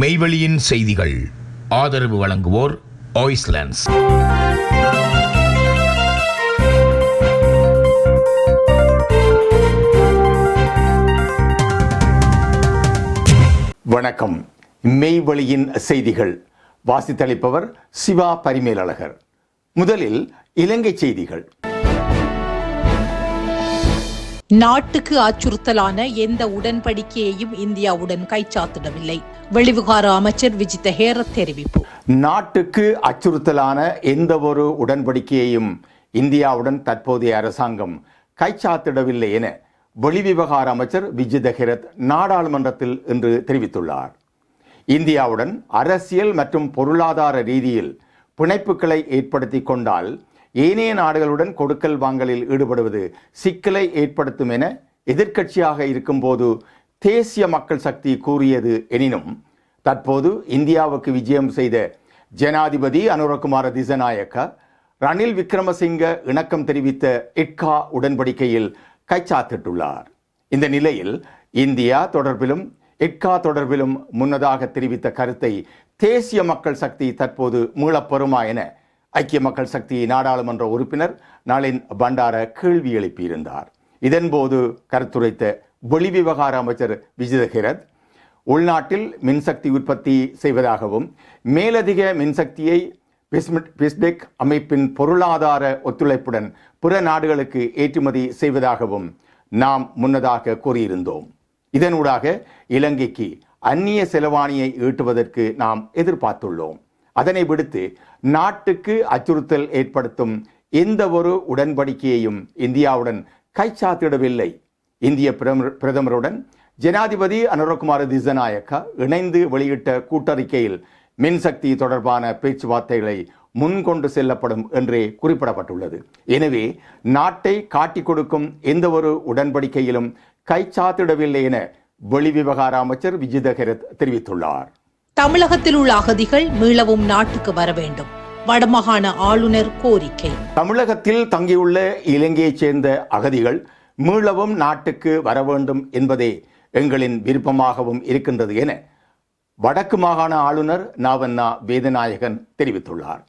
மெய்வெளியின் செய்திகள். ஆதரவு வழங்குவோர் ஆய்ஸ்லாண்ட்ஸ் வணக்கம். மெய்வழியின் செய்திகள். வாசித்தளிப்பவர் சிவா பரிமேலழகர். முதலில் இலங்கை செய்திகள். நாட்டுக்கு அச்சுறுத்தலான எந்த உடன்படிக்கையையும் இந்தியாவுடன் கைச்சாத்திடவில்லை. வெளிவிகார அமைச்சர் விஜித ஹேரத் தெரிவிப்பு. நாட்டுக்கு அச்சுறுத்தலான எந்த ஒரு உடன்படிக்கையையும் இந்தியாவுடன் தற்போதைய அரசாங்கம் கைச்சாத்திடவில்லை என வெளிவிவகார அமைச்சர் விஜித ஹெரத் நாடாளுமன்றத்தில் இன்று தெரிவித்துள்ளார். இந்தியாவுடன் அரசியல் மற்றும் பொருளாதார ரீதியில் பிணைப்புகளை ஏற்படுத்தி கொண்டால் ஏனைய நாடுகளுடன் கொடுக்கல் வாங்கலில் ஈடுபடுவது சிக்கலை ஏற்படுத்தும் என எதிர்க்கட்சியாக இருக்கும்போது தேசிய மக்கள் சக்தி கூறியது எனினும் தற்போது இந்தியாவுக்கு விஜயம் செய்த ஜனாதிபதி அனுரகுமார திசநாயக்க ரணில் விக்ரமசிங்க இணக்கம் தெரிவித்த இட்கா உடன்படிக்கையில் கைச்சாத்திட்டுள்ளார் இந்த நிலையில் இந்தியா தொடர்பிலும் இட்கா தொடர்பிலும் முன்னதாக தெரிவித்த கருத்தை தேசிய மக்கள் சக்தி தற்போது மீளப்பெறுமா என ஐக்கிய மக்கள் சக்தி நாடாளுமன்ற உறுப்பினர் நளின் பண்டார கேள்வி எழுப்பியிருந்தார். இதன்போது கருத்துரைத்த வெளிவிவகார அமைச்சர் விஜயகிரத் உள்நாட்டில் மின்சக்தி உற்பத்தி செய்வதாகவும் மேலதிக மின்சக்தியை பிஸ்டெக் பிஸ்பெக் அமைப்பின் பொருளாதார ஒத்துழைப்புடன் பிற நாடுகளுக்கு ஏற்றுமதி செய்வதாகவும் நாம் முன்னதாக கூறியிருந்தோம். இதனூடாக இலங்கைக்கு அந்நிய செலவாணியை ஈட்டுவதற்கு நாம் எதிர்பார்த்துள்ளோம். அதனை விடுத்து நாட்டுக்கு அச்சுறுத்தல் ஏற்படுத்தும் எந்த ஒரு உடன்படிக்கையையும் இந்தியாவுடன் கைச்சாத்திடவில்லை. இந்திய பிரதமருடன் ஜனாதிபதி அனுரகுமார திசநாயக்கா இணைந்து வெளியிட்ட கூட்டறிக்கையில் மின்சக்தி தொடர்பான பேச்சுவார்த்தைகளை முன்கொண்டு செல்லப்படும் என்றே குறிப்பிடப்பட்டுள்ளது. எனவே நாட்டை காட்டிக் கொடுக்கும் எந்த ஒரு உடன்படிக்கையிலும் கைச்சாத்திடவில்லை என வெளிவிவகார அமைச்சர் விஜித ஹெரத் தெரிவித்துள்ளார். தமிழகத்தில் உள்ள அகதிகள் மீளவும் நாட்டுக்கு வர வேண்டும். வடமாகாண ஆளுநர் கோரிக்கை. தமிழகத்தில் தங்கியுள்ள இலங்கையைச் சேர்ந்த அகதிகள் மீளவும் நாட்டுக்கு வர வேண்டும் என்பதே எங்களின் விருப்பமாகவும் இருக்கின்றது என வடக்கு மாகாண ஆளுநர் நாவண்ணா வேதநாயகன் தெரிவித்துள்ளார்.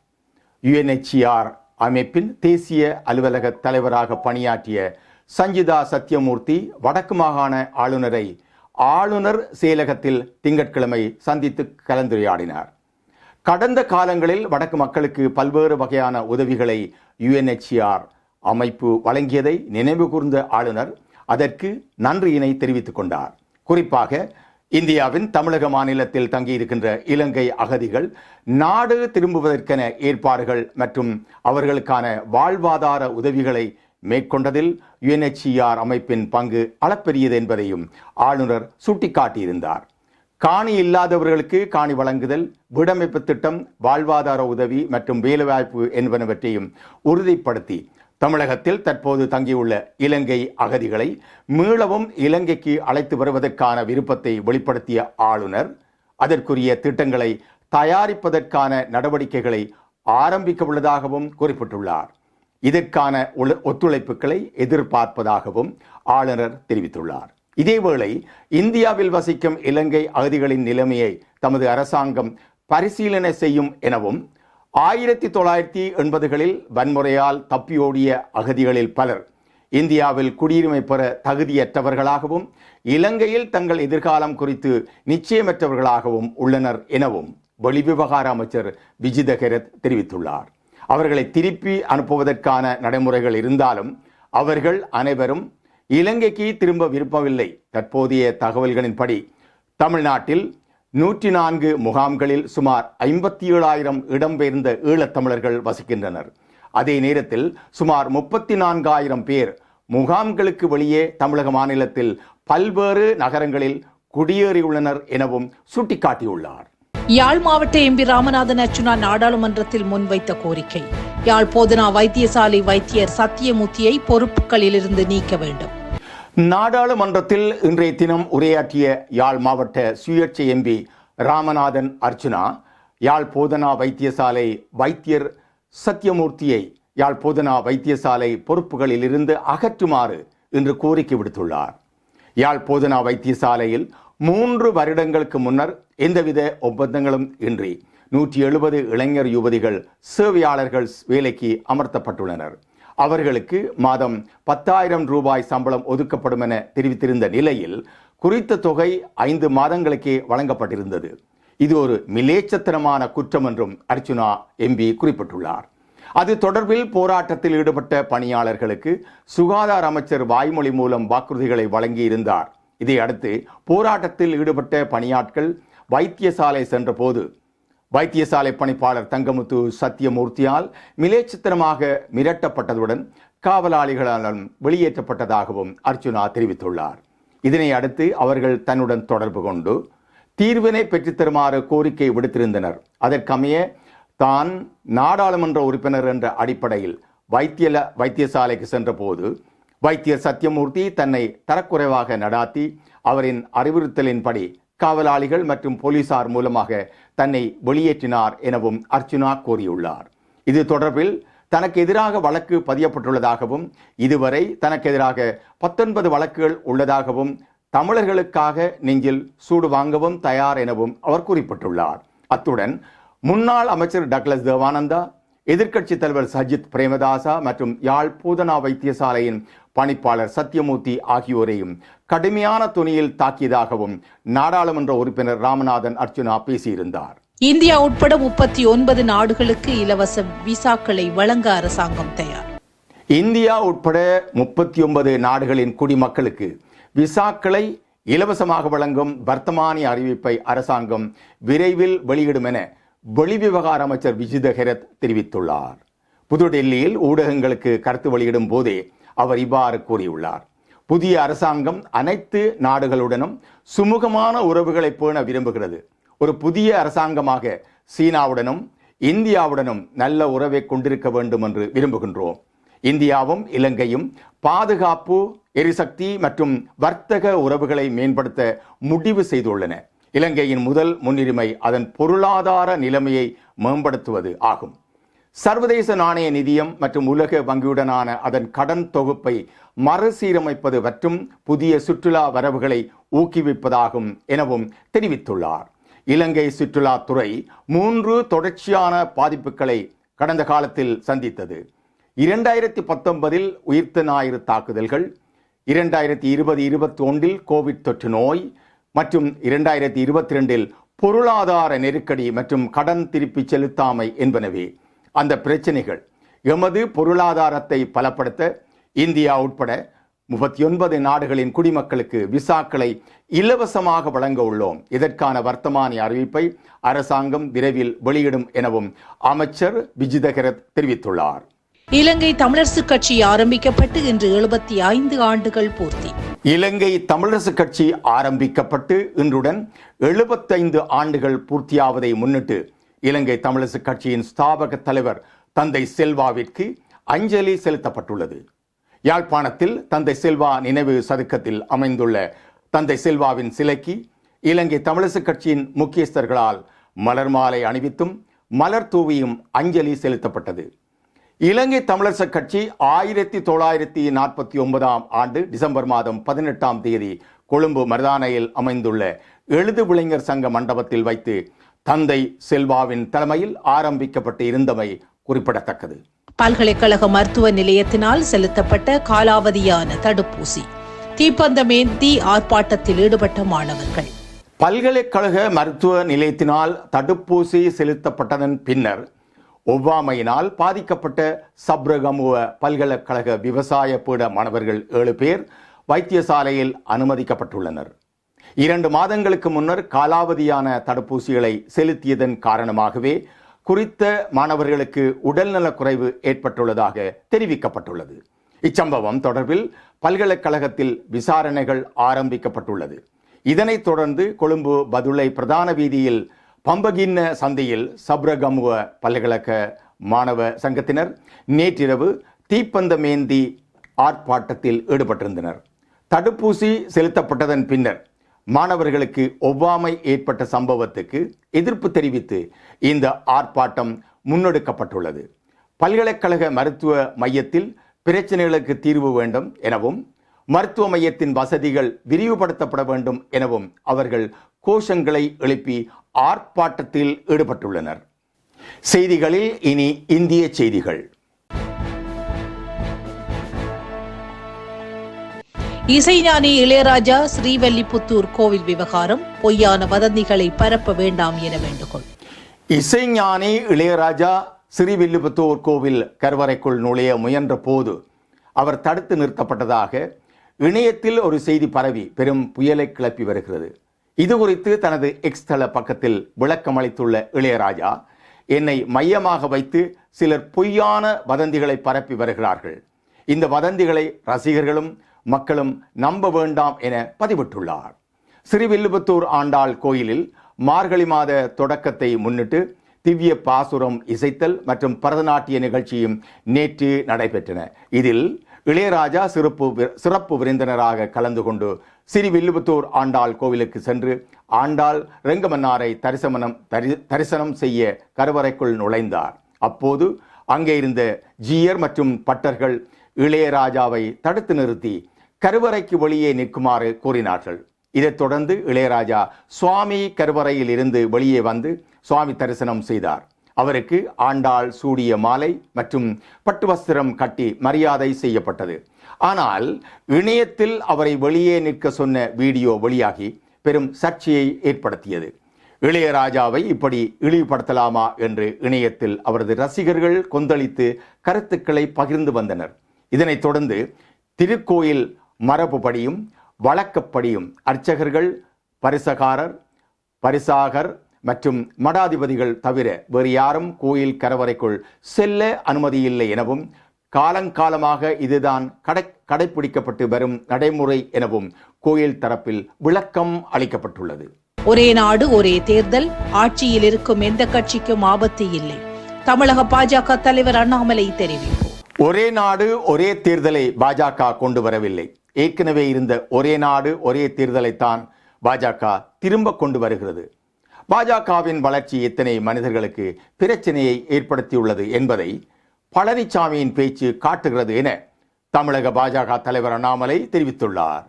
யுஎன்ஹெச்சிஆர் அமைப்பின் தேசிய அலுவலக தலைவராக பணியாற்றிய சஞ்சிதா சத்யமூர்த்தி வடக்கு மாகாண ஆளுநரை ஆளுநர் செயலகத்தில் திங்கட்கிழமை சந்தித்து கலந்துரையாடினார். கடந்த காலங்களில் வடக்கு மக்களுக்கு பல்வேறு வகையான உதவிகளை யுஎன்ஹெச்சிஆர் அமைப்பு வழங்கியதை நினைவு கூர்ந்த ஆளுநர் அதற்கு நன்றியினை தெரிவித்துக் கொண்டார். குறிப்பாக இந்தியாவின் தமிழக மாநிலத்தில் தங்கியிருக்கின்ற இலங்கை அகதிகள் நாடு திரும்புவதற்கென ஏற்பாடுகள் மற்றும் அவர்களுக்கான வாழ்வாதார உதவிகளை மேற்கொண்டதில் யுஎன்எச்சிஆர் அமைப்பின் பங்கு அளப்பெரியது என்பதையும் ஆளுநர் சுட்டிக்காட்டியிருந்தார். காணி இல்லாதவர்களுக்கு காணி வழங்குதல் வீடமைப்பு திட்டம் வாழ்வாதார உதவி மற்றும் வேலைவாய்ப்பு என்பனவற்றையும் உறுதிப்படுத்தி தமிழகத்தில் தற்போது தங்கியுள்ள இலங்கை அகதிகளை மீளவும் இலங்கைக்கு அழைத்து வருவதற்கான விருப்பத்தை வெளிப்படுத்திய ஆளுநர் அதற்குரிய திட்டங்களை தயாரிப்பதற்கான நடவடிக்கைகளை ஆரம்பிக்க உள்ளதாகவும் குறிப்பிட்டுள்ளார். இதற்கான உள- ஒத்துழைப்புகளை எதிர்பார்ப்பதாகவும் ஆளுநர் தெரிவித்துள்ளார். இதேவேளை இந்தியாவில் வசிக்கும் இலங்கை அகதிகளின் நிலைமையை தமது அரசாங்கம் பரிசீலனை செய்யும் எனவும் ஆயிரத்தி தொள்ளாயிரத்தி எண்பதுகளில் வன்முறையால் தப்பியோடிய அகதிகளில் பலர் இந்தியாவில் குடியுரிமை பெற தகுதியற்றவர்களாகவும் இலங்கையில் தங்கள் எதிர்காலம் குறித்து நிச்சயமற்றவர்களாகவும் உள்ளனர் எனவும் வெளிவிவகார அமைச்சர் விஜித ஹெரத் தெரிவித்துள்ளார். அவர்களை திருப்பி அனுப்புவதற்கான நடைமுறைகள் இருந்தாலும் அவர்கள் அனைவரும் இலங்கைக்கு திரும்ப விரும்பவில்லை தற்போதைய தகவல்களின்படி தமிழ்நாட்டில் நூற்றி நான்கு முகாம்களில் சுமார் ஐம்பத்தி ஏழாயிரம் இடம்பெயர்ந்த ஈழத்தமிழர்கள் வசிக்கின்றனர். அதே நேரத்தில் சுமார் முப்பத்தி நான்காயிரம் பேர் முகாம்களுக்கு வெளியே தமிழக மாநிலத்தில் பல்வேறு நகரங்களில் குடியேறியுள்ளனர் எனவும் சுட்டிக்காட்டியுள்ளார். யாழ் மாவட்ட எம்பி ராமநாதன் அர்ச்சுனா நாடாளுமன்றத்தில் முன்வைத்த கோரிக்கை யாழ் போதனா வைத்தியசாலை வைத்தியர் சத்தியமூர்த்தியை பொறுப்புகளிலிருந்து நீக்க வேண்டும். நாடாளுமன்றத்தில் இன்றைய தினம் உரையாற்றிய யாழ் மாவட்ட சுயேட்சை எம்பி ராமநாதன் அர்ச்சுனா யாழ் போதனா வைத்தியசாலை வைத்தியர் சத்தியமூர்த்தியை யாழ் போதனா வைத்தியசாலை பொறுப்புகளில் இருந்து அகற்றுமாறு இன்று கோரிக்கை விடுத்துள்ளார். யாழ் போதனா வைத்தியசாலையில் மூன்று வருடங்களுக்கு முன்னர் எந்தவித ஒப்பந்தங்களும் இன்றி நூற்றி எழுபது இளைஞர் யுவதிகள் சேவையாளர்கள் வேலைக்கு அமர்த்தப்பட்டுள்ளனர். அவர்களுக்கு மாதம் பத்தாயிரம் ரூபாய் சம்பளம் ஒதுக்கப்படும் என தெரிவித்திருந்த நிலையில் குறித்த தொகை ஐந்து மாதங்களுக்கே வழங்கப்பட்டிருந்தது. இது ஒரு மிலேச்சத்தனமான குற்றம் என்றும் அர்ச்சுனா எம்பி குறிப்பிட்டுள்ளார். அது தொடர்பில் போராட்டத்தில் ஈடுபட்ட பணியாளர்களுக்கு சுகாதார அமைச்சர் வாய்மொழி மூலம் வாக்குறுதிகளை வழங்கியிருந்தார். இதையடுத்து போராட்டத்தில் ஈடுபட்ட பணியாட்கள் வைத்தியசாலை சென்றபோது வைத்தியசாலை பணிப்பாளர் தங்கமுத்து சத்தியமூர்த்தியால் மிலேச்சித்திரமாக மிரட்டப்பட்டதுடன் காவலாளிகளாலும் வெளியேற்றப்பட்டதாகவும் அர்ச்சுனா தெரிவித்துள்ளார். இதனை அடுத்து அவர்கள் தன்னுடன் தொடர்பு கொண்டு தீர்வினை பெற்றுத்தருமாறு கோரிக்கை விடுத்திருந்தனர். அதற்கமைய தான் நாடாளுமன்ற உறுப்பினர் என்ற அடிப்படையில் வைத்தியல வைத்தியசாலைக்கு சென்றபோது வைத்தியர் சத்தியமூர்த்தி தன்னை தரக்குறைவாக நடாத்தி அவரின் அறிவுறுத்தலின்படி காவலாளிகள் மற்றும் போலீசார் மூலமாக தன்னை வெளியேற்றினார் எனவும் அர்ச்சுனா கூறியுள்ளார். இது தொடர்பில் தனக்கு எதிராக வழக்கு பதியப்பட்டுள்ளதாகவும் இதுவரை தனக்கு எதிராக பத்தொன்பது வழக்குகள் உள்ளதாகவும் தமிழர்களுக்காக நெஞ்சில் சூடு வாங்கவும் தயார் எனவும் அவர் குறிப்பிட்டுள்ளார். அத்துடன் முன்னாள் அமைச்சர் டக்ளஸ் தேவானந்தா எதிர்க்கட்சி தலைவர் சஜித் பிரேமதாசா மற்றும் யாழ் பூதனா வைத்தியசாலையின் பணிப்பாளர் சத்யமூர்த்தி ஆகியோரையும் கடுமையான துணியில் தாக்கியதாகவும் நாடாளுமன்ற உறுப்பினர் ராமநாதன் அர்ச்சுனா பேசியிருந்தார். இந்தியா உட்பட முப்பத்தி ஒன்பது நாடுகளுக்கு இலவச விசாக்களை வழங்க அரசாங்கம் தயார். இந்தியா உட்பட முப்பத்தி ஒன்பது நாடுகளின் குடிமக்களுக்கு விசாக்களை இலவசமாக வழங்கும் வர்த்தமானி அறிவிப்பை அரசாங்கம் விரைவில் வெளியிடும் என வெளிவிவகார அமைச்சர் விஜித ஹெரத் தெரிவித்துள்ளார். புதுடெல்லியில் ஊடகங்களுக்கு கருத்து வெளியிடும் போதே அவர் இவ்வாறு கூறியுள்ளார். புதிய அரசாங்கம் அனைத்து நாடுகளுடனும் சுமூகமான உறவுகளை பேண விரும்புகிறது. ஒரு புதிய அரசாங்கமாக சீனாவுடனும் இந்தியாவுடனும் நல்ல உறவை கொண்டிருக்க வேண்டும் என்று விரும்புகின்றோம். இந்தியாவும் இலங்கையும் பாதுகாப்பு எரிசக்தி மற்றும் வர்த்தக உறவுகளை மேம்படுத்த முடிவு செய்துள்ளன. இலங்கையின் முதல் முன்னுரிமை அதன் பொருளாதார நிலைமையை மேம்படுத்துவது ஆகும். சர்வதேச நாணய நிதியம் மற்றும் உலக வங்கியுடனான அதன் கடன் தொகுப்பை மறுசீரமைப்பது மற்றும் புதிய சுற்றுலா வரவுகளை ஊக்குவிப்பதாகும் எனவும் தெரிவித்துள்ளார். இலங்கை சுற்றுலாத்துறை மூன்று தொடர்ச்சியான பாதிப்புகளை கடந்த காலத்தில் சந்தித்தது. இரண்டாயிரத்தி பத்தொன்பதில் உயிர்த்த ஞாயிறு தாக்குதல்கள் இரண்டாயிரத்தி இருபது இருபத்தி ஒன்றில் கோவிட் தொற்று நோய் மற்றும் இரண்டாயிரத்தி இருபத்தி ரெண்டில் பொருளாதார நெருக்கடி மற்றும் கடன் திருப்பி செலுத்தாமை என்பனவே. அந்த பிரச்சனைகள் எமது பொருளாதாரத்தை பலப்படுத்த இந்தியா உட்பட முப்பத்தி ஒன்பது நாடுகளின் குடிமக்களுக்கு விசாக்களை இலவசமாக வழங்க உள்ளோம். இதற்கான வர்த்தமானி அறிவிப்பை அரசாங்கம் விரைவில் வெளியிடும் எனவும் அமைச்சர் விஜிதகரத் தெரிவித்துள்ளார். இலங்கை தமிழரசு கட்சி ஆரம்பிக்கப்பட்டு இன்று எழுபத்தி ஐந்து ஆண்டுகள் பூர்த்தி. இலங்கை தமிழரசு கட்சி ஆரம்பிக்கப்பட்டு இன்றுடன் எழுபத்தைந்து ஆண்டுகள் பூர்த்தியாவதை முன்னிட்டு இலங்கை தமிழரசு கட்சியின் ஸ்தாபக தலைவர் தந்தை செல்வாவிற்கு அஞ்சலி செலுத்தப்பட்டுள்ளது. யாழ்ப்பாணத்தில் தந்தை செல்வா நினைவு சதுக்கத்தில் அமைந்துள்ள தந்தை செல்வாவின் சிலைக்கு இலங்கை தமிழரசு கட்சியின் முக்கியஸ்தர்களால் மலர் மாலை அணிவித்தும் மலர் தூவியும் அஞ்சலி செலுத்தப்பட்டது. இலங்கை தமிழரசு கட்சி ஆயிரத்தி தொள்ளாயிரத்தி நாற்பத்தி ஒன்பதாம் ஆண்டு டிசம்பர் மாதம் பதினெட்டாம் தேதி கொழும்பு மருதானையில் அமைந்துள்ள எழுது விளைஞர் சங்க மண்டபத்தில் வைத்து தந்தை செல்வாவின் தலைமையில் ஆரம்பிக்கப்பட்டு இருந்தமை குறிப்பிடத்தக்கது. பல்கலைக்கழக மருத்துவ நிலையத்தினால் செலுத்தப்பட்ட காலாவதியான தடுப்பூசி தீப்பந்தமேந்தி ஆர்ப்பாட்டத்தில் ஈடுபட்ட மாணவர்கள். பல்கலைக்கழக மருத்துவ நிலையத்தினால் தடுப்பூசி செலுத்தப்பட்டதன் பின்னர் ஒவ்வாமையினால் பாதிக்கப்பட்ட சப்ரகமுவ பல்கலைக்கழக விவசாய பீட மாணவர்கள் ஏழு பேர் வைத்தியசாலையில் அனுமதிக்கப்பட்டுள்ளனர். இரண்டு மாதங்களுக்கு முன்னர் காலாவதியான தடுப்பூசிகளை செலுத்தியதன் காரணமாகவே குறித்த மாணவர்களுக்கு உடல்நலக்குறைவு ஏற்பட்டுள்ளதாக தெரிவிக்கப்பட்டுள்ளது. இச்சம்பவம் தொடர்பில் பல்கலைக்கழகத்தில் விசாரணைகள் ஆரம்பிக்கப்பட்டுள்ளது. இதனைத் தொடர்ந்து கொழும்பு பதுளை பிரதான வீதியில் பம்பகின்ன சந்தையில் சப்ரகமுவ பல்கழக மாணவ சங்கத்தினர் நேற்றிரவு தீப்பந்தமேந்தி ஆர்ப்பாட்டத்தில் ஈடுபட்டிருந்தனர். தடுப்பூசி செலுத்தப்பட்டதன் பின்னர் மாணவர்களுக்கு ஒவ்வாமை ஏற்பட்ட சம்பவத்துக்கு எதிர்ப்பு தெரிவித்து இந்த ஆர்ப்பாட்டம் முன்னெடுக்கப்பட்டுள்ளது. பல்கலைக்கழக மருத்துவ மையத்தில் பிரச்சனைகளுக்கு தீர்வு வேண்டும் எனவும் மருத்துவ மையத்தின் வசதிகள் விரிவுபடுத்தப்பட வேண்டும் எனவும் அவர்கள் கோஷங்களை எழுப்பி ஆர்ப்பாட்டத்தில் ஈடுபட்டுள்ளனர். செய்திகளில் இனி இந்திய செய்திகள். இசைஞானி இளையராஜா ஸ்ரீவல்லிபுத்தூர் கோவில் விவகாரம் பொய்யான வதந்திகளை பரப்ப வேண்டாம் என வேண்டுகோள். இசைஞானி இளையராஜா ஸ்ரீவில்லிபுத்தூர் கோவில் கருவறைக்குள் நுழைய முயன்ற போது அவர் தடுத்து நிறுத்தப்பட்டதாக இணையத்தில் ஒரு செய்தி பரவி பெரும் புயலை கிளப்பி வருகிறது. இது குறித்து தனது எக்ஸ் தள பக்கத்தில் விளக்கம் அளித்துள்ள இளையராஜா என்னை மையமாக வைத்து சிலர் பொய்யான வதந்திகளை பரப்பி வருகிறார்கள். இந்த வதந்திகளை ரசிகர்களும் மக்களும் நம்ப வேண்டாம் என பதிவிட்டுள்ளார். ஸ்ரீவில்லுபுத்தூர் ஆண்டாள் கோயிலில் மார்கழி மாத தொடக்கத்தை முன்னிட்டு திவ்ய பாசுரம் இசைத்தல் மற்றும் பரதநாட்டிய நிகழ்ச்சியும் நேற்று நடைபெற்றன. இதில் இளையராஜா சிறப்பு சிறப்பு விருந்தினராக கலந்து கொண்டு ஸ்ரீவில்லிபுத்தூர் ஆண்டாள் கோவிலுக்கு சென்று ஆண்டாள் ரெங்கமன்னாரை தரிசனம் தரிசனம் செய்ய கருவறைக்குள் நுழைந்தார். அப்போது அங்கே இருந்த ஜீயர் மற்றும் பட்டர்கள் இளையராஜாவை தடுத்து நிறுத்தி கருவறைக்கு வெளியே நிற்குமாறு கூறினார்கள். இதைத் தொடர்ந்து இளையராஜா சுவாமி கருவறையில் இருந்து வெளியே வந்து சுவாமி தரிசனம் செய்தார். அவருக்கு ஆண்டாள் சூடிய மாலை மற்றும் பட்டு வஸ்திரம் கட்டி மரியாதை செய்யப்பட்டது. ஆனால் இணையத்தில் அவரை வெளியே நிற்க சொன்ன வீடியோ வெளியாகி பெரும் சர்ச்சையை ஏற்படுத்தியது. இளையராஜாவை இப்படி இழிவுபடுத்தலாமா என்று இணையத்தில் அவரது ரசிகர்கள் கொந்தளித்து கருத்துக்களை பகிர்ந்து வந்தனர். இதனைத் தொடர்ந்து திருக்கோயில் மரபுபடியும் வழக்கப்படியும் அர்ச்சகர்கள் பரிசகாரர் பரிசாகர் மற்றும் மடாதிபதிகள் தவிர வேறு யாரும் கோயில் கரவறைக்குள் செல்ல அனுமதியில்லை எனவும் காலங்காலமாக இதுதான் கடை கடைபிடிக்கப்பட்டு வரும் நடைமுறை எனவும் கோயில் தரப்பில் விளக்கம் அளிக்கப்பட்டுள்ளது. ஒரே நாடு ஒரே தேர்தல் ஆட்சியில் இருக்கும் எந்த கட்சிக்கும் ஆபத்து இல்லை. தமிழக பாஜக தலைவர் அண்ணாமலை தெரிவிப்பு. ஒரே நாடு ஒரே தேர்தலை பாஜக கொண்டு வரவில்லை. ஏற்கனவே இருந்த ஒரே நாடு ஒரே தேர்தலைத்தான் பாஜக திரும்ப கொண்டு வருகிறது. பாஜகவின் வளர்ச்சி எத்தனை மனிதர்களுக்கு பிரச்சனையை ஏற்படுத்தியுள்ளது என்பதை பழனிசாமியின் பேச்சு காட்டுகிறது என தமிழக பாஜக தலைவர் அண்ணாமலை தெரிவித்துள்ளார்.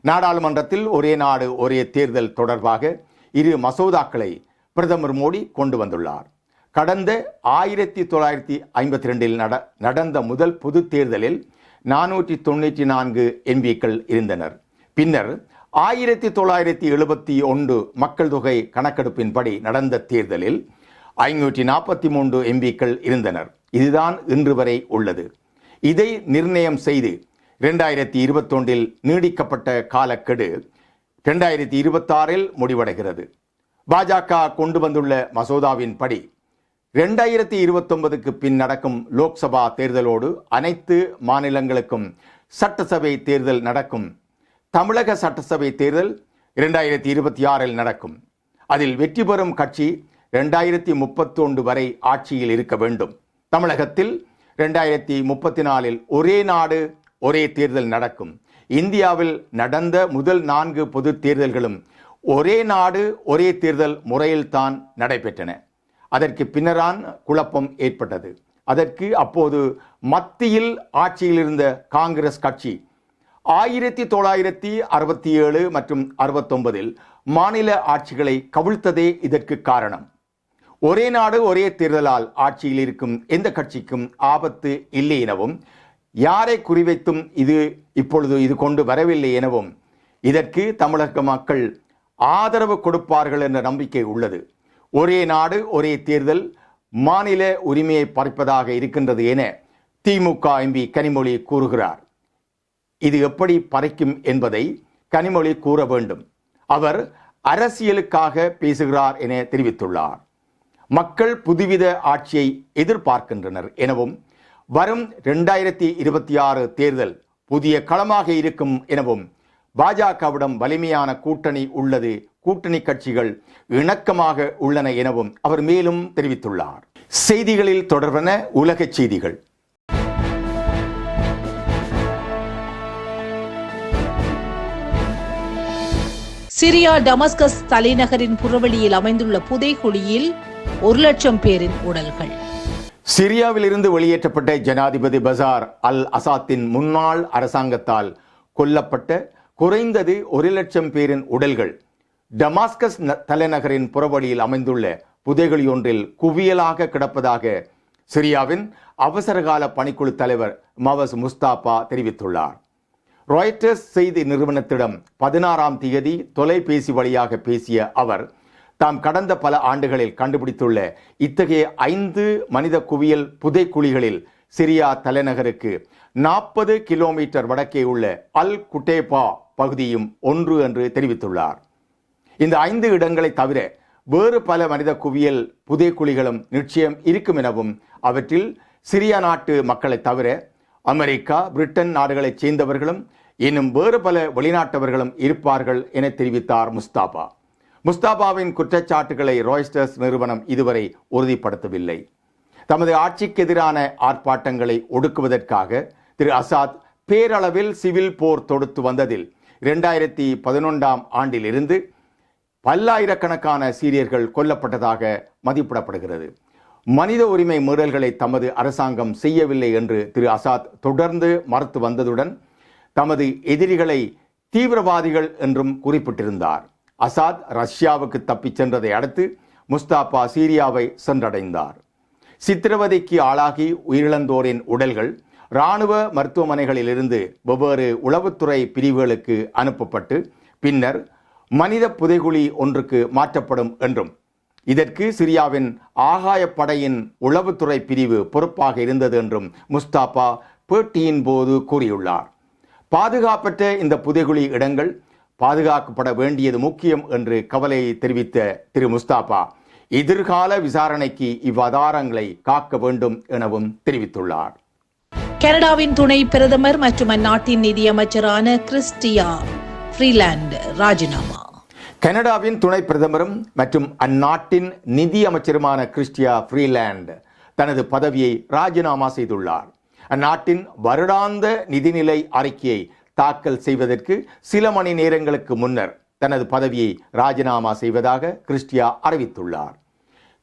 நாடாளுமன்றத்தில் ஒரே நாடு ஒரே தேர்தல் தொடர்பாக இரு மசோதாக்களை பிரதமர் மோடி கொண்டு வந்துள்ளார். கடந்த ஆயிரத்தி தொள்ளாயிரத்தி ஐம்பத்தி ரெண்டில் நட நடந்த முதல் பொது தேர்தலில் நானூற்றி தொண்ணூற்றி நான்கு எம்பிக்கள் இருந்தனர். பின்னர் ஆயிரத்தி தொள்ளாயிரத்தி எழுபத்தி ஒன்று மக்கள் தொகை கணக்கெடுப்பின்படி நடந்த தேர்தலில் ஐநூற்றி நாற்பத்தி மூன்று எம்பிக்கள் இருந்தனர். இதுதான் இன்று வரை உள்ளது. இதை நிர்ணயம் செய்து இரண்டாயிரத்தி இருபத்தொன்றில் நீடிக்கப்பட்ட காலக்கெடு இரண்டாயிரத்தி இருபத்தாறில் முடிவடைகிறது. பாஜக கொண்டு வந்துள்ள மசோதாவின்படி இரண்டாயிரத்தி இருபத்தொன்பதுக்கு பின் நடக்கும் லோக்சபா தேர்தலோடு அனைத்து மாநிலங்களுக்கும் சட்டசபை தேர்தல் நடக்கும். தமிழக சட்டசபை தேர்தல் இரண்டாயிரத்தி இருபத்தி ஆறில் நடக்கும். அதில் வெற்றி பெறும் கட்சி இரண்டாயிரத்தி முப்பத்தொன்று வரை ஆட்சியில் இருக்க வேண்டும். தமிழகத்தில் இரண்டாயிரத்தி முப்பத்தி நாலில் ஒரே நாடு ஒரே தேர்தல் நடக்கும். இந்தியாவில் நடந்த முதல் நான்கு பொது தேர்தல்களும் ஒரே நாடு ஒரே தேர்தல் முறையில்தான் நடைபெற்றன. அதற்கு பின்னரான் குழப்பம் ஏற்பட்டது. அதற்கு அப்போது மத்தியில் ஆட்சியில் இருந்த காங்கிரஸ் கட்சி ஆயிரத்தி தொள்ளாயிரத்தி அறுபத்தி ஏழு மற்றும் அறுபத்தொன்பதில் மாநில ஆட்சிகளை கவிழ்த்ததே இதற்கு காரணம். ஒரே நாடு ஒரே தேர்தலால் ஆட்சியில் இருக்கும் எந்த கட்சிக்கும் ஆபத்து இல்லை எனவும் யாரை குறிவைத்தும் இது இப்பொழுது இது கொண்டு வரவில்லை எனவும் இதற்கு தமிழக மக்கள் ஆதரவு கொடுப்பார்கள் என்ற நம்பிக்கை உள்ளது. ஒரே நாடு ஒரே தேர்தல் மாநில உரிமையை பறிப்பதாக இருக்கின்றது என திமுக எம்பி கனிமொழி கூறுகிறார். இது எப்படி பறைக்கும் என்பதை கனிமொழி கூற வேண்டும். அவர் அரசியலுக்காக பேசுகிறார் என தெரிவித்துள்ளார். மக்கள் புதுவித ஆட்சியை எதிர்பார்க்கின்றனர் எனவும் வரும் இரண்டாயிரத்தி இருபத்தி ஆறு தேர்தல் புதிய களமாக இருக்கும் எனவும் பாஜகவிடம் வலிமையான கூட்டணி உள்ளது கூட்டணி கட்சிகள் இணக்கமாக உள்ளன எனவும் அவர் மேலும் தெரிவித்துள்ளார். செய்திகளில் தொடர்பன உலகச் செய்திகள். சிரியா டமஸ்கஸ் தலைநகரின் புறவழியில் அமைந்துள்ள புதைகுழியில் ஒரு லட்சம் பேரின் உடல்கள். சிரியாவில் இருந்து வெளியேற்றப்பட்ட ஜனாதிபதி பசார் அல் அசாத்தின் முன்னாள் அரசாங்கத்தால் கொல்லப்பட்ட குறைந்தது ஒரு லட்சம் பேரின் உடல்கள். டமாஸ்கஸ் தலைநகரின் புறவழியில் அமைந்துள்ள புதைகுழி ஒன்றில் குவியலாக கிடப்பதாக சிரியாவின் அவசரகால பணிக்குழு தலைவர் மவஸ் முஸ்தாபா தெரிவித்துள்ளார். ராய்டர்ஸ் செய்தி நிறுவனத்திடம் பதினாறாம் தேதி தொலைபேசி வழியாக பேசிய அவர் தாம் கடந்த பல ஆண்டுகளில் கண்டுபிடித்துள்ள இத்தகைய ஐந்து மனித குவியல் புதைக்குழிகளில் சிரியா தலைநகருக்கு நாற்பது கிலோமீட்டர் வடக்கே உள்ள அல் குட்டேபா பகுதியும் ஒன்று என்று தெரிவித்துள்ளார். இந்த ஐந்து இடங்களை தவிர வேறு பல மனித குவியல் புதைக்குழிகளும் நிச்சயம் இருக்கும் எனவும் அவற்றில் சிரியா நாட்டு மக்களை தவிர அமெரிக்கா பிரிட்டன் நாடுகளைச் சேர்ந்தவர்களும் இன்னும் வேறு பல வெளிநாட்டவர்களும் இருப்பார்கள் என தெரிவித்தார் முஸ்தாபா. முஸ்தாபாவின் குற்றச்சாட்டுகளை ராய்ஸ்டர்ஸ் நிறுவனம் இதுவரை உறுதிப்படுத்தவில்லை. தமது ஆட்சிக்கு எதிரான ஆர்ப்பாட்டங்களை ஒடுக்குவதற்காக திரு அசாத் பேரளவில் சிவில் போர் தொடுத்து வந்ததில் இரண்டாயிரத்தி பதினொன்றாம் ஆண்டிலிருந்து பல்லாயிரக்கணக்கான சீரியர்கள் கொல்லப்பட்டதாக மதிப்பிடப்படுகிறது. மனித உரிமை மீறல்களை தமது அரசாங்கம் செய்யவில்லை என்று திரு அசாத் தொடர்ந்து மறுத்து வந்ததுடன் தமது எதிரிகளை தீவிரவாதிகள் என்றும் குறிப்பிட்டிருந்தார். அசாத் ரஷ்யாவுக்கு தப்பிச் சென்றதை அடுத்து முஸ்தாபா சீரியாவை சென்றடைந்தார். சித்திரவதைக்கு ஆளாகி உயிரிழந்தோரின் உடல்கள் இராணுவ மருத்துவமனைகளிலிருந்து வெவ்வேறு உளவுத்துறை பிரிவுகளுக்கு அனுப்பப்பட்டு பின்னர் மனித புதைகுழி ஒன்றுக்கு மாற்றப்படும் என்றும் இதற்கு சிரியாவின் ஆகாயப்படையின் உளவுத்துறை பிரிவு பொறுப்பாக இருந்தது என்றும் முஸ்தாபா பேட்டியின் போது கூறியுள்ளார். பாதுகாப்பற்ற இந்த புதைகுழி இடங்கள் பாதுகாக்கப்பட வேண்டியது முக்கியம் என்று கவலையை தெரிவித்த திரு முஸ்தாபா எதிர்கால விசாரணைக்கு இவ்வாதாரங்களை காக்க வேண்டும் எனவும் தெரிவித்துள்ளார். கனடாவின் துணை பிரதமர் மற்றும் அந்நாட்டின் நிதியமைச்சரான கிறிஸ்டியா ஃப்ரீலாண்ட் ராஜினாமா. கனடாவின் துணை பிரதமரும் மற்றும் அந்நாட்டின் நிதி அமைச்சருமான கிறிஸ்டியா ஃப்ரீலாண்ட் தனது பதவியை ராஜினாமா செய்துள்ளார். அந்நாட்டின் வருடாந்த நிதிநிலை அறிக்கையை தாக்கல் செய்வதற்கு சில மணி நேரங்களுக்கு முன்னர் தனது பதவியை ராஜினாமா செய்வதாக கிறிஸ்டியா அறிவித்துள்ளார்.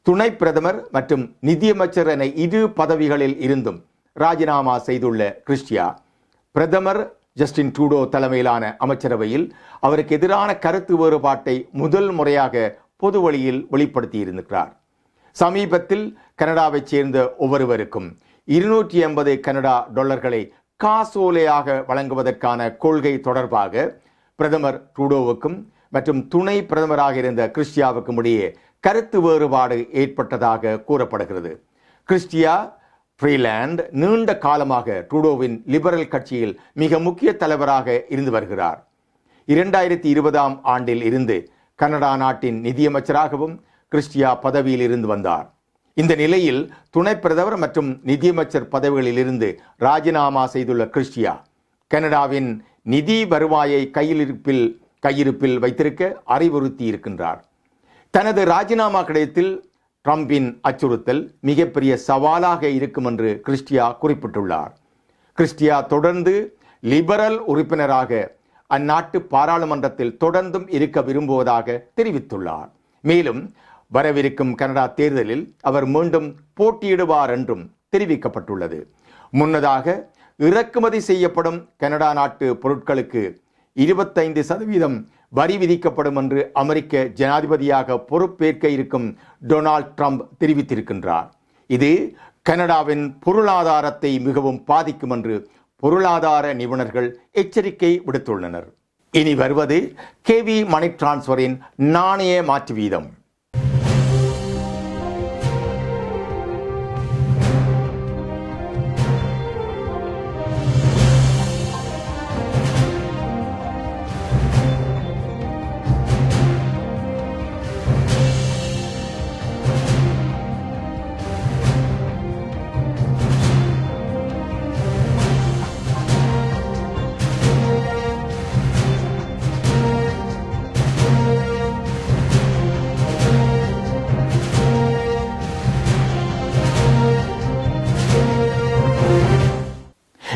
துணை பிரதமர் மற்றும் நிதியமைச்சர் என இரு பதவிகளில் இருந்தும் ராஜினாமா செய்துள்ள கிறிஸ்டியா பிரதமர் ஜஸ்டின் ட்ரூடோ தலைமையிலான அமைச்சரவையில் அவருக்கு எதிரான கருத்து வேறுபாட்டை முதல் முறையாக பொது வழியில் வெளிப்படுத்தியிருக்கிறார். சமீபத்தில் கனடாவைச் சேர்ந்த ஒவ்வொருவருக்கும் இருநூற்றி எண்பது கனடா டாலர்களை காசோலையாக வழங்குவதற்கான கொள்கை தொடர்பாக பிரதமர் ட்ரூடோவுக்கும் மற்றும் துணை பிரதமராக இருந்த கிறிஸ்டியாவுக்கும் இடையே கருத்து வேறுபாடு ஏற்பட்டதாக கூறப்படுகிறது. கிறிஸ்டியா ஃப்ரீலாண்ட் நீண்ட காலமாக ட்ரூடோவின் லிபரல் கட்சியில் மிக முக்கிய தலைவராக இருந்து வருகிறார். இரண்டாயிரத்தி இருபதாம் ஆண்டில் இருந்து கனடா நாட்டின் நிதியமைச்சராகவும் கிறிஸ்டியா பதவியில் இருந்து வந்தார். இந்த நிலையில் துணை பிரதமர் மற்றும் நிதியமைச்சர் பதவிகளில் இருந்து ராஜினாமா செய்துள்ள கிறிஸ்டியா கனடாவின் நிதி வருவாயை கையிலிருப்பில் கையிருப்பில் வைத்திருக்க அறிவுறுத்தி இருக்கின்றார். தனது ராஜினாமா கடிதத்தில் ட்ரம்பின் அச்சுறுத்தல் மிகப்பெரிய சவாலாக இருக்கும் என்று கிறிஸ்டியா குறிப்பிட்டுள்ளார். கிறிஸ்டியா தொடர்ந்து லிபரல் உறுப்பினராக அந்நாட்டு பாராளுமன்றத்தில் தொடர்ந்தும் இருக்க விரும்புவதாக தெரிவித்துள்ளார். மேலும் வரவிருக்கும் கனடா தேர்தலில் அவர் மீண்டும் போட்டியிடுவார் என்றும் தெரிவிக்கப்பட்டுள்ளது. முன்னதாக இறக்குமதி செய்யப்படும் கனடா நாட்டு பொருட்களுக்கு இருபத்தைந்து சதவீதம் வரி விதிக்கப்படும் என்று அமெரிக்க ஜனாதிபதியாக பொறுப்பேற்க இருக்கும் டொனால்ட் ட்ரம்ப் தெரிவித்திருக்கின்றார். இது கனடாவின் பொருளாதாரத்தை மிகவும் பாதிக்கும் என்று பொருளாதார நிபுணர்கள் எச்சரிக்கை விடுத்துள்ளனர். இனி வருவது கேவி மணி டிரான்ஸ்ஃபரின் நாணய மாற்று வீதம்.